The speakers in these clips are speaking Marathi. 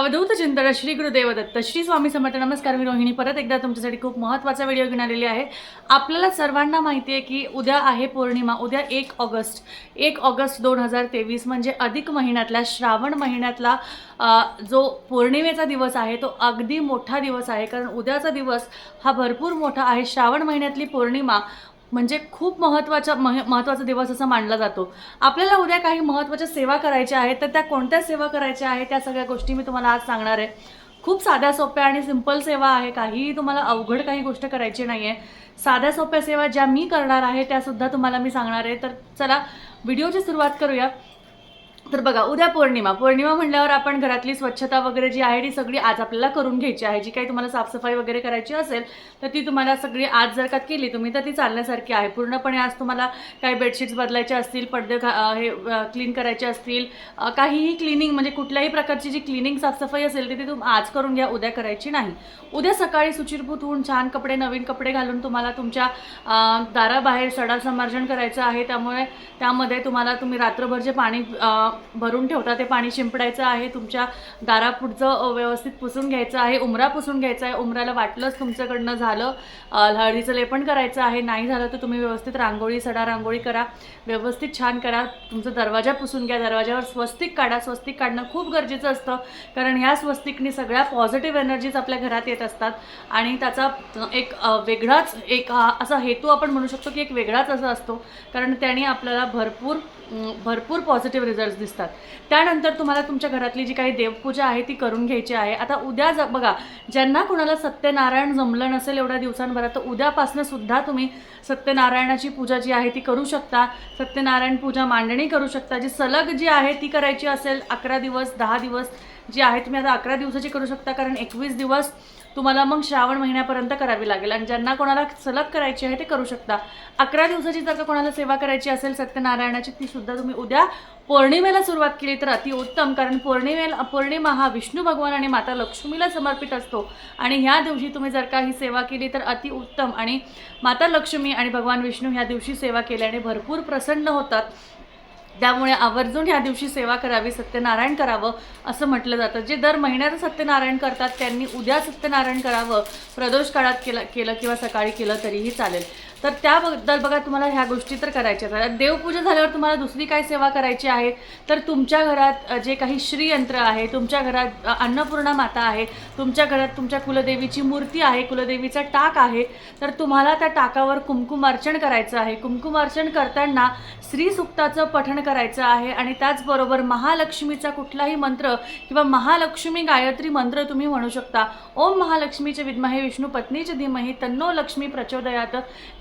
अवधूत चिंतन श्री गुरुदेव दत्त श्री स्वामी समर्थ नमस्कार मी रोहिणी. परत एकदा तुमच्यासाठी खूप महत्त्वाचा व्हिडिओ घेऊन आलेली आहे. आपल्याला सर्वांना माहिती आहे की उद्या आहे पौर्णिमा उद्या एक ऑगस्ट. एक ऑगस्ट दोन हजार तेवीस म्हणजे अधिक महिन्यातल्या श्रावण महिन्यातला जो पौर्णिमेचा दिवस आहे तो अगदी मोठा दिवस आहे. कारण उद्याचा दिवस हा भरपूर मोठा आहे. श्रावण महिन्यातली पौर्णिमा म्हणजे खूप महत्त्वाचा मह महत्त्वाचा दिवस असा मानला जातो. आपल्याला उद्या काही महत्त्वाच्या सेवा करायच्या आहेत तर त्या कोणत्या सेवा करायच्या आहेत त्या सगळ्या गोष्टी मी तुम्हाला आज सांगणार आहे. खूप साध्या सोप्या आणि सिंपल सेवा आहे. काहीही तुम्हाला अवघड काही गोष्ट करायची नाही आहे साध्या सोप्या सेवा ज्या मी करणार आहे त्यासुद्धा तुम्हाला मी सांगणार आहे. तर चला व्हिडिओची सुरुवात करूया. तर बघा उद्या पौर्णिमा. पौर्णिमा म्हणल्यावर आपण घरातली स्वच्छता वगैरे जी आहे ती सगळी आज आपल्याला करून घ्यायची आहे. जी काही तुम्हाला साफसफाई वगैरे करायची असेल तर ती तुम्हाला सगळी आज जर का केली तुम्ही तर ती चालण्यासारखी आहे. पूर्णपणे आज तुम्हाला काही बेडशीट्स बदलायचे असतील पडदे घा हे क्लीन करायचे असतील काहीही क्लिनिंग म्हणजे कुठल्याही प्रकारची जी क्लिनिंग साफसफाई असेल ती ती तुम आज करून घ्या उद्या करायची नाही. उद्या सकाळी सुचिरभूत होऊन छान कपडे नवीन कपडे घालून तुम्हाला तुमच्या दाराबाहेर सडा संमार्जन करायचं आहे. त्यामुळे त्यामध्ये तुम्हाला तुम्ही रात्रभर जे पाणी भरून ठेवता ते पाणी शिंपडायचं आहे तुमच्या दारापुढचं व्यवस्थित पुसून घ्यायचं आहे उमरा पुसून घ्यायचा आहे उमराला वाटलंच तुमच्याकडनं झालं हळदीचं लेपन करायचं आहे नाही झालं तर तुम्ही व्यवस्थित रांगोळी सडा रांगोळी करा व्यवस्थित छान करा तुमचा दरवाजा पुसून घ्या दरवाजावर स्वस्तिक काढा स्वस्तिक काढणं खूप गरजेचं असतं कारण ह्या स्वस्तिकनी सगळ्या पॉझिटिव्ह एनर्जीज आपल्या घरात येत असतात आणि त्याचा एक वेगळाच एक हा असा हेतू आपण म्हणू शकतो की एक वेगळाच असा असतो कारण त्याने आपल्याला भरपूर भरपूर पॉझिटिव्ह रिझल्ट्स दिसतात. त्यानंतर तुम्हाला तुमच्या घरातली जी काही देवपूजा आहे ती करून घ्यायची आहे. आता उद्या ज बघा ज्यांना कुणाला सत्यनारायण जमलं नसेल एवढ्या दिवसांभरात तर उद्यापासून सुद्धा तुम्ही सत्यनारायणाची पूजा जी आहे ती करू शकता. सत्यनारायण पूजा मांडणी करू शकता. जी सलग जी आहे ती करायची असेल अकरा दिवस दहा दिवस जी आहे तुम्ही आता अकरा दिवसाची करू शकता. कारण एकवीस दिवस तुम्हाला मग श्रावण महिन्यापर्यंत करावी लागेल. आणि ज्यांना कोणाला सलग करायची आहे ते करू शकता. अकरा दिवसाची जर का कोणाला सेवा करायची असेल सत्यनारायणाची ती सुद्धा तुम्ही उद्या पौर्णिमेला सुरुवात केली तर अतिउत्तम कारण पौर्णिमेला पौर्णिमा हा विष्णू भगवान आणि माता लक्ष्मीला समर्पित असतो. आणि ह्या दिवशी तुम्ही जर का ही सेवा केली तर अतिउत्तम आणि माता लक्ष्मी आणि भगवान विष्णू ह्या दिवशी सेवा केल्याने भरपूर प्रसन्न होतात. त्यामुळे आवर्जून ह्या दिवशी सेवा करावी सत्यनारायण करावं असं म्हटलं जातं. जे दर महिन्याचं सत्यनारायण करतात त्यांनी उद्या सत्यनारायण करावं प्रदोष काळात केलं केलं किंवा सकाळी केलं तरीही चालेल. तर त्याबद्दल बघा तुम्हाला ह्या गोष्टी तर करायच्याच आहेत. देवपूजा झाल्यावर तुम्हाला दुसरी काय सेवा करायची आहे? तर तुमच्या घरात जे काही श्रीयंत्र आहे तुमच्या घरात अन्नपूर्णा माता आहे तुमच्या घरात तुमच्या कुलदेवीची मूर्ती आहे कुलदेवीचा टाक आहे तर तुम्हाला त्या टाकावर कुमकुमार्चन करायचं आहे. कुमकुमार्चन करताना श्री सुक्ताचं पठण करायचं आहे आणि त्याचबरोबर महालक्ष्मीचा कुठलाही मंत्र किंवा महालक्ष्मी गायत्री मंत्र तुम्ही म्हणू शकता. ओम महालक्ष्मीचे विद्महे विष्णू पत्नीचे धीमही तन्नो लक्ष्मी प्रचोदयात.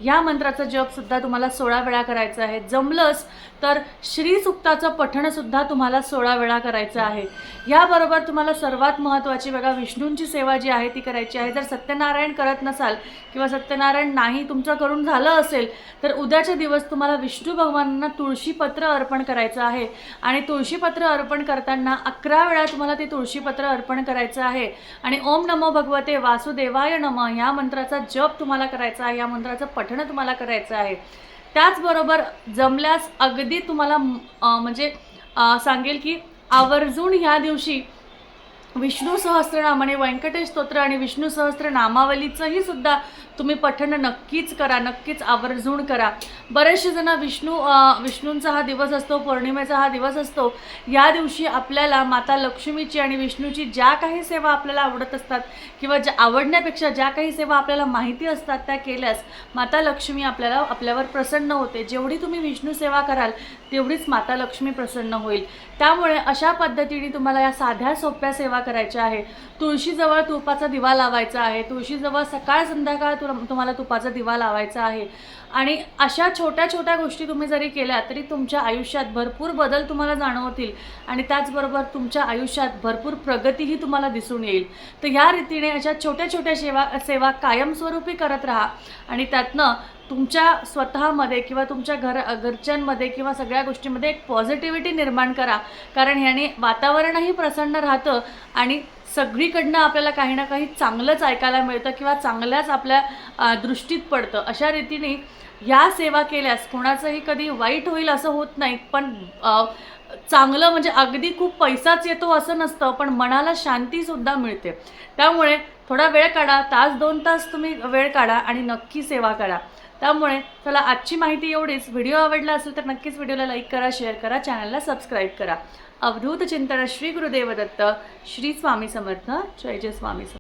ह्या मंत्राचा जप सुद्धा तुम्हाला सोळा वेळा करायचा आहे. जमलंच तर श्री सुक्ताचं पठण सुद्धा तुम्हाला सोळा वेळा करायचं आहे. याबरोबर तुम्हाला सर्वात महत्त्वाची बघा विष्णूंची सेवा जी आहे ती करायची आहे. जर सत्यनारायण करत नसाल किंवा सत्यनारायण नाही तुमचं करून झालं असेल तर उद्याचे दिवस तुम्हाला विष्णू भगवानांना तुळशीपत्र अर्पण करायचं आहे. आणि तुळशीपत्र अर्पण करताना अकरा वेळा तुम्हाला ते तुळशीपत्र अर्पण करायचं आहे. आणि ओम नमो भगवते वासुदेवाय नम या मंत्राचा जप तुम्हाला करायचा आहे. या मंत्राचं पठण तुम्हाला करायचं आहे. त्याचबरोबर जमल्यास अगदी तुम्हाला म्हणजे सांगेल की आवर्जून ह्या दिवशी विष्णू सहस्त्रनाम आणि व्यंकटेश स्तोत्र आणि विष्णू सहस्त्र नामावलीचंही सुद्धा तुम्ही पठण नक्कीच करा नक्कीच आवर्जून करा. बरेचसे जण विष्णू विष्णूंचा हा दिवस असतो पौर्णिमेचा हा दिवस असतो. या दिवशी आपल्याला माता लक्ष्मीची आणि विष्णूची ज्या काही सेवा आपल्याला आवडत असतात किंवा ज्या आवडण्यापेक्षा ज्या काही सेवा आपल्याला माहिती असतात त्या केल्यास माता लक्ष्मी आपल्याला आपल्यावर प्रसन्न होते. जेवढी तुम्ही विष्णू सेवा कराल तेवढीच माता लक्ष्मी प्रसन्न होईल. त्यामुळे अशा पद्धतीने तुम्हाला या साध्या सोप्या सेवा करायच्या आहे तुळशीजवळ तुपाचा दिवा लावायचा आहे. तुळशीजवळ सकाळ संध्याकाळ तुम्हाला तुपाचा दिवा लावायचा आहे. आणि अशा छोट्या छोट्या गोष्टी तुम्ही जरी केल्या तरी तुमच्या आयुष्यात भरपूर बदल तुम्हाला जाणवतील. आणि त्याचबरोबर तुमच्या आयुष्यात भरपूर प्रगतीही तुम्हाला दिसून येईल. तर ह्या रीतीने अशा छोट्या छोट्या सेवा सेवा कायमस्वरूपी करत राहा. आणि त्यातनं तुमच्या स्वतःमध्ये किंवा तुमच्या घर घरच्यांमध्ये किंवा सगळ्या गोष्टीमध्ये एक पॉझिटिव्हिटी निर्माण करा. कारण ह्याने वातावरणही प्रसन्न राहतं आणि सगळीकडनं आपल्याला काही ना काही चांगलंच ऐकायला मिळतं किंवा चांगल्याच आपल्या दृष्टीत पडतं. अशा रीतीने ह्या सेवा केल्यास कोणाचंही कधी वाईट होईल असं होत नाही पण चांगलं म्हणजे अगदी खूप पैसाच येतो असं नसतं पण मनाला शांतीसुद्धा मिळते. त्यामुळे थोडा वेळ काढा तास दोन तास तुम्ही वेळ काढा आणि नक्की सेवा करा. त्यामुळे चला आजची माहिती एवढीच. व्हिडिओ आवडला असेल तर नक्कीच व्हिडिओला लाईक करा शेअर करा चॅनलला सबस्क्राईब करा. अवधूत चिंतन श्री गुरुदेव दत्त श्री स्वामी समर्थ जय जय स्वामी समर्थ.